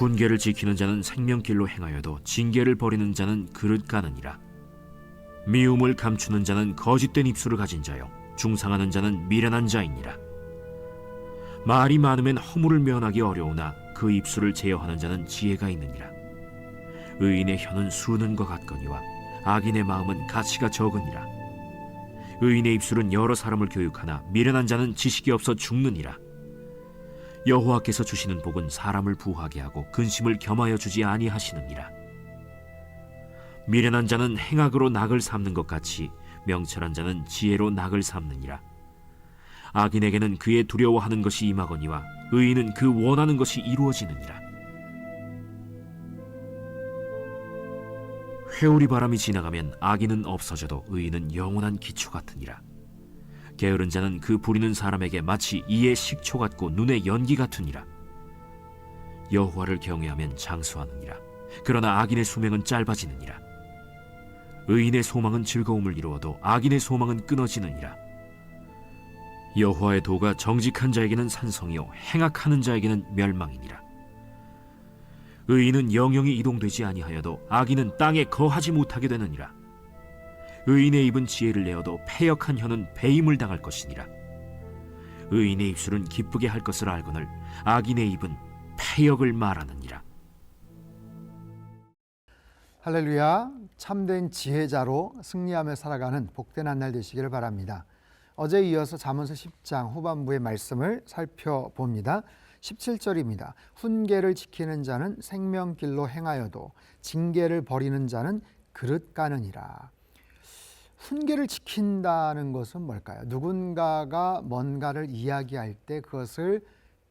훈계를 지키는 자는 생명길로 행하여도 징계를 버리는 자는 그릇 가느니라. 미움을 감추는 자는 거짓된 입술을 가진 자요 중상하는 자는 미련한 자이니라. 말이 많으면 허물을 면하기 어려우나 그 입술을 제어하는 자는 지혜가 있느니라. 의인의 혀는 수는과 같거니와 악인의 마음은 가치가 적으니라. 의인의 입술은 여러 사람을 교육하나 미련한 자는 지식이 없어 죽느니라. 여호와께서 주시는 복은 사람을 부하게 하고 근심을 겸하여 주지 아니하시느니라. 미련한 자는 행악으로 낙을 삼는 것 같이 명철한 자는 지혜로 낙을 삼느니라. 악인에게는 그의 두려워하는 것이 임하거니와 의인은 그 원하는 것이 이루어지느니라. 회오리 바람이 지나가면 악인은 없어져도 의인은 영원한 기초 같으니라. 게으른 자는 그 부리는 사람에게 마치 이의 식초 같고 눈의 연기 같으니라. 여호와를 경외하면 장수하느니라. 그러나 악인의 수명은 짧아지느니라. 의인의 소망은 즐거움을 이루어도 악인의 소망은 끊어지느니라. 여호와의 도가 정직한 자에게는 산성이요 행악하는 자에게는 멸망이니라. 의인은 영영이 이동되지 아니하여도 악인은 땅에 거하지 못하게 되느니라. 의인의 입은 지혜를 내어도 패역한 혀는 배임을 당할 것이니라. 의인의 입술은 기쁘게 할 것을 알거늘 악인의 입은 패역을 말하느니라. 할렐루야. 참된 지혜자로 승리하며 살아가는 복된 한 날 되시기를 바랍니다. 어제 이어서 잠언서 10장 후반부의 말씀을 살펴봅니다. 17절입니다. 훈계를 지키는 자는 생명길로 행하여도 징계를 버리는 자는 그릇 가느니라. 훈계를 지킨다는 것은 뭘까요? 누군가가 뭔가를 이야기할 때 그것을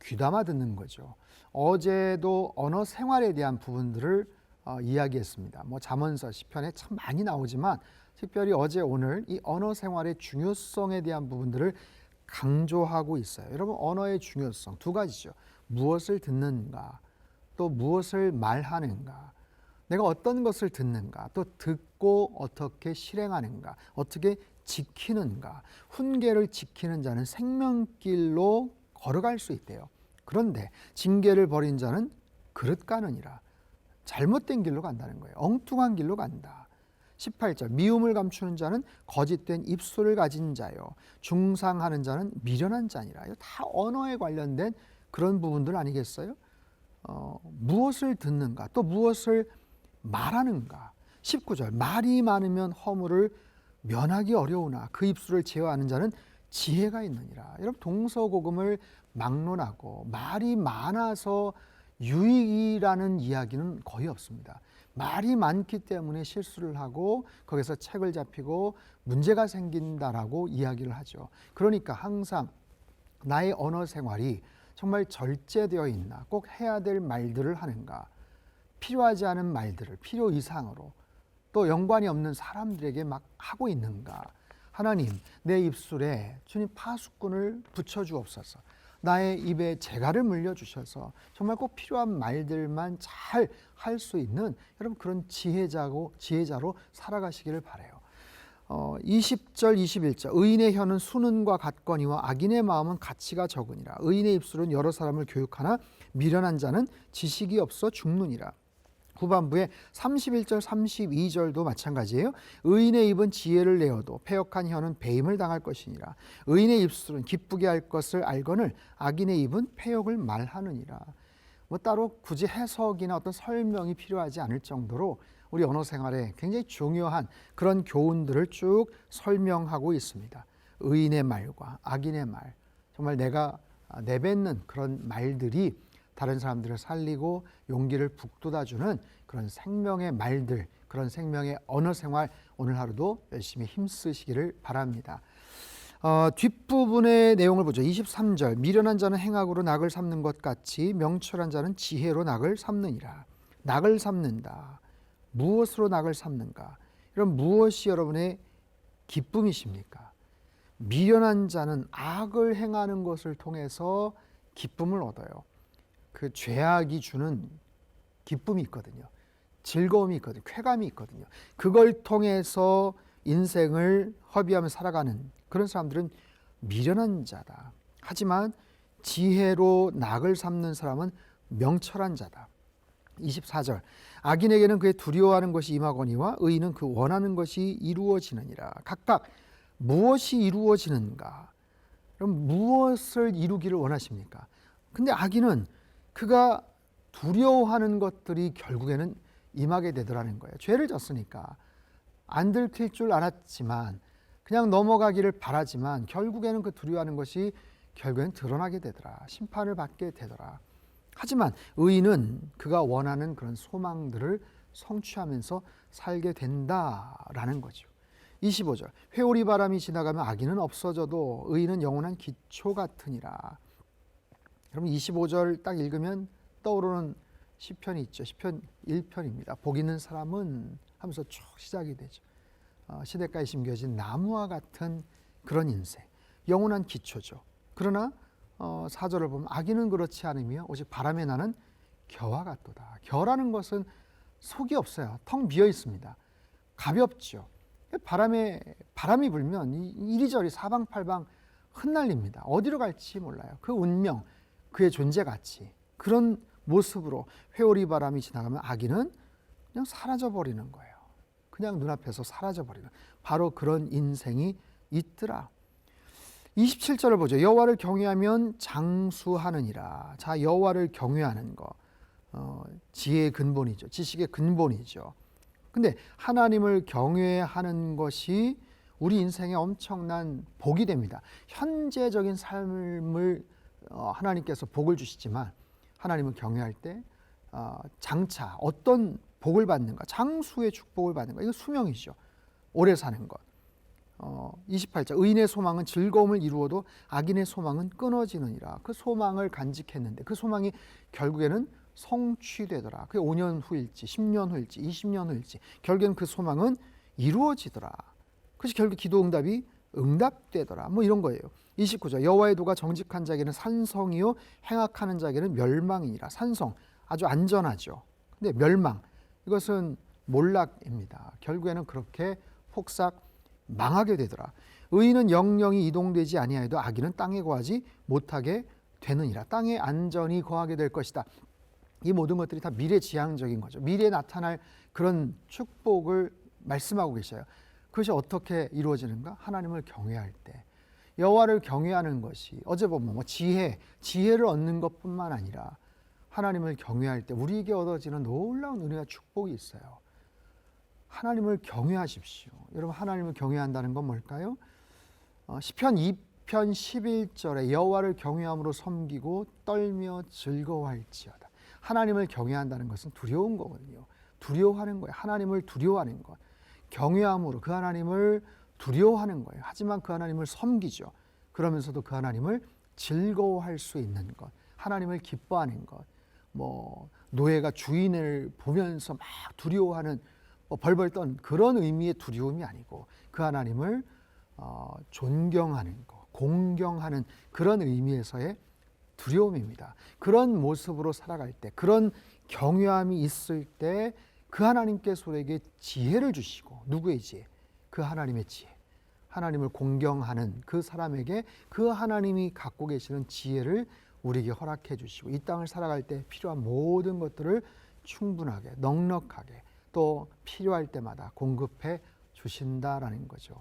귀담아 듣는 거죠. 어제도 언어 생활에 대한 부분들을 어, 이야기했습니다. 뭐 잠언서 시편에 참 많이 나오지만 특별히 어제 오늘 이 언어 생활의 중요성에 대한 부분들을 강조하고 있어요. 여러분 언어의 중요성 두 가지죠. 무엇을 듣는가, 또 무엇을 말하는가. 내가 어떤 것을 듣는가, 또 듣고 어떻게 실행하는가, 어떻게 지키는가. 훈계를 지키는 자는 생명길로 걸어갈 수 있대요. 그런데 징계를 버린 자는 그릇 가느니라. 잘못된 길로 간다는 거예요. 엉뚱한 길로 간다. 18절 미움을 감추는 자는 거짓된 입술을 가진 자요 중상하는 자는 미련한 자니라. 다 언어에 관련된 그런 부분들 아니겠어요? 어, 무엇을 듣는가 또 무엇을 말하는가 19절 말이 많으면 허물을 면하기 어려우나 그 입술을 제어하는 자는 지혜가 있느니라. 여러분 동서고금을 막론하고 말이 많아서 유익이라는 이야기는 거의 없습니다. 말이 많기 때문에 실수를 하고 거기서 책을 잡히고 문제가 생긴다라고 이야기를 하죠. 그러니까 항상 나의 언어 생활이 정말 절제되어 있나, 꼭 해야 될 말들을 하는가, 필요하지 않은 말들을 필요 이상으로 또 연관이 없는 사람들에게 막 하고 있는가. 하나님, 내 입술에 주님 파수꾼을 붙여 주옵소서. 나의 입에 재갈을 물려 주셔서 정말 꼭 필요한 말들만 잘 할 수 있는 여러분 그런 지혜자고 지혜자로 살아가시기를 바래요. 어, 20절 21절 의인의 혀는 수는과 같거니와 악인의 마음은 가치가 적으니라 의인의 입술은 여러 사람을 교육하나 미련한 자는 지식이 없어 죽느니라 후반부에 31절 32절도 마찬가지예요. 의인의 입은 지혜를 내어도 패역한 혀는 배임을 당할 것이니라. 의인의 입술은 기쁘게 할 것을 알거늘 악인의 입은 패역을 말하느니라. 뭐 따로 굳이 해석이나 어떤 설명이 필요하지 않을 정도로 우리 언어 생활에 굉장히 중요한 그런 교훈들을 쭉 설명하고 있습니다. 의인의 말과 악인의 말. 정말 내가 내뱉는 그런 말들이 다른 사람들을 살리고 용기를 북돋아주는 그런 생명의 말들, 그런 생명의 언어 생활 오늘 하루도 열심히 힘쓰시기를 바랍니다. 어, 뒷부분의 내용을 보죠. 23절 미련한 자는 행악으로 낙을 삼는 것 같이 명철한 자는 지혜로 낙을 삼느니라. 낙을 삼는다. 무엇으로 낙을 삼는가? 이런 무엇이 여러분의 기쁨이십니까? 미련한 자는 악을 행하는 것을 통해서 기쁨을 얻어요. 그 죄악이 주는 기쁨이 있거든요. 즐거움이 있거든요. 쾌감이 있거든요. 그걸 통해서 인생을 허비하며 살아가는 그런 사람들은 미련한 자다. 하지만 지혜로 낙을 삼는 사람은 명철한 자다. 24절 악인에게는 그의 두려워하는 것이 임하거니와 의인은 그 원하는 것이 이루어지느니라 각각 무엇이 이루어지는가 그럼 무엇을 이루기를 원하십니까 근데 악인은 그가 두려워하는 것들이 결국에는 임하게 되더라는 거예요. 죄를 졌으니까. 안 들킬 줄 알았지만 그냥 넘어가기를 바라지만 결국에는 그 두려워하는 것이 결국엔 드러나게 되더라. 심판을 받게 되더라. 하지만 의인은 그가 원하는 그런 소망들을 성취하면서 살게 된다라는 거죠. 25절. 회오리 바람이 지나가면 악인은 없어져도 의인은 영원한 기초 같으니라. 여러분 25절 딱 읽으면 떠오르는 시편이 있죠. 시편 1편입니다. 복 있는 사람은 하면서 쭉 시작이 되죠. 어, 시대가에 심겨진 나무와 같은 그런 인생. 영원한 기초죠. 그러나 어, 사절을 보면 악인은 그렇지 않으며 오직 바람에 나는 겨와 같도다. 겨라는 것은 속이 없어요. 텅 비어 있습니다. 가볍죠. 바람에 바람이 불면 이- 이리저리 사방팔방 흩날립니다. 어디로 갈지 몰라요. 그 운명, 그의 존재 가치 그런 모습으로 회오리 바람이 지나가면 악인은 그냥 사라져 버리는 거예요. 그냥 눈앞에서 사라져 버리는 바로 그런 인생이 있더라. 27절을 보죠. 여호와를 경외하면 장수하느니라. 자, 여호와를 경외하는 거. 어, 지혜의 근본이죠. 지식의 근본이죠. 근데 하나님을 경외하는 것이 우리 인생에 엄청난 복이 됩니다. 현재적인 삶을 어, 하나님께서 복을 주시지만 하나님을 경외할 때 어, 장차 어떤 복을 받는가? 장수의 축복을 받는가? 이거 수명이죠. 오래 사는 것. 어, 28절 의인의 소망은 즐거움을 이루어도 악인의 소망은 끊어지느니라. 그 소망을 간직했는데 그 소망이 결국에는 성취되더라. 그게 5년 후일지, 10년 후일지, 20년 후일지 결국에는 그 소망은 이루어지더라. 그래서 결국 기도 응답이 응답되더라. 뭐 이런 거예요. 29절 여호와의 도가 정직한 자에게는 산성이요 행악하는 자에게는 멸망이니라. 산성 아주 안전하죠. 근데 멸망 이것은 몰락입니다. 결국에는 그렇게 폭삭 망하게 되더라. 의인은 영영이 이동되지 아니하여도 악인은 땅에 거하지 못하게 되느니라. 땅에 안전히 거하게 될 것이다. 이 모든 것들이 다 미래지향적인 거죠. 미래에 나타날 그런 축복을 말씀하고 계셔요. 그것이 어떻게 이루어지는가? 하나님을 경외할 때. 여호와를 경외하는 것이 어제 보면 뭐 지혜, 지혜를 얻는 것뿐만 아니라 하나님을 경외할 때 우리에게 얻어지는 놀라운 은혜와 축복이 있어요. 하나님을 경외하십시오. 여러분 하나님을 경외한다는 건 뭘까요? 어, 시편 2편 11절에 여호와를 경외함으로 섬기고 떨며 즐거워할지어다. 하나님을 경외한다는 것은 두려운 거거든요. 두려워하는 거예요. 하나님을 두려워하는 것. 경외함으로 그 하나님을 두려워하는 거예요. 하지만 그 하나님을 섬기죠. 그러면서도 그 하나님을 즐거워할 수 있는 것. 하나님을 기뻐하는 것. 뭐 노예가 주인을 보면서 막 두려워하는 뭐 벌벌 떤 그런 의미의 두려움이 아니고 그 하나님을 어, 존경하는 것, 공경하는 그런 의미에서의 두려움입니다. 그런 모습으로 살아갈 때, 그런 경외함이 있을 때 그 하나님께서 우리에게 지혜를 주시고 누구의 지혜? 그 하나님의 지혜. 하나님을 공경하는 그 사람에게 그 하나님이 갖고 계시는 지혜를 우리에게 허락해 주시고 이 땅을 살아갈 때 필요한 모든 것들을 충분하게 넉넉하게 또 필요할 때마다 공급해 주신다라는 거죠.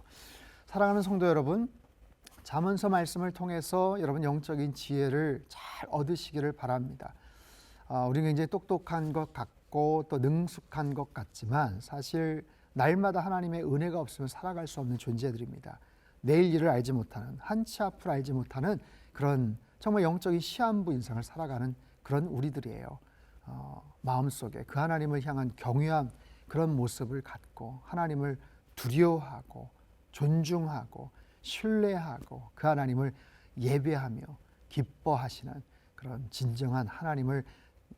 사랑하는 성도 여러분, 잠언서 말씀을 통해서 여러분 영적인 지혜를 잘 얻으시기를 바랍니다. 아, 우리가 굉장히 똑똑한 것 같고 또 능숙한 것 같지만 사실 날마다 하나님의 은혜가 없으면 살아갈 수 없는 존재들입니다. 내일 일을 알지 못하는 한치 앞을 알지 못하는 그런 정말 영적인 시한부 인생을 살아가는 그런 우리들이에요. 어, 마음속에 그 하나님을 향한 경외함 그런 모습을 갖고 하나님을 두려워하고 존중하고 신뢰하고 그 하나님을 예배하며 기뻐하시는 그런 진정한 하나님을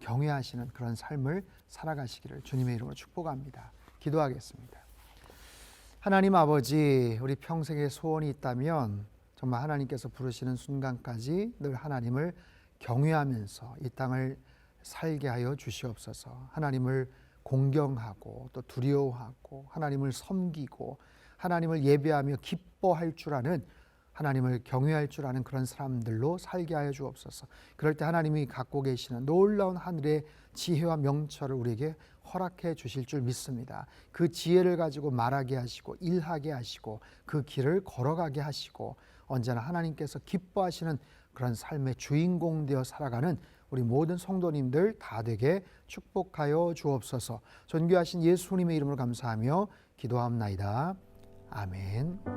경외하시는 그런 삶을 살아가시기를 주님의 이름으로 축복합니다. 기도하겠습니다. 하나님 아버지, 우리 평생의 소원이 있다면 정말 하나님께서 부르시는 순간까지 늘 하나님을 경외하면서 이 땅을 살게 하여 주시옵소서. 하나님을 공경하고 또 두려워하고 하나님을 섬기고 하나님을 예배하며 기뻐할 줄 아는 하나님을 경외할 줄 아는 그런 사람들로 살게 하여 주옵소서. 그럴 때 하나님이 갖고 계시는 놀라운 하늘의 지혜와 명철을 우리에게 허락해 주실 줄 믿습니다. 그 지혜를 가지고 말하게 하시고 일하게 하시고 그 길을 걸어가게 하시고 언제나 하나님께서 기뻐하시는 그런 삶의 주인공 되어 살아가는 우리 모든 성도님들 다 되게 축복하여 주옵소서. 존귀하신 예수님의 이름으로 감사하며 기도합나이다. 아멘.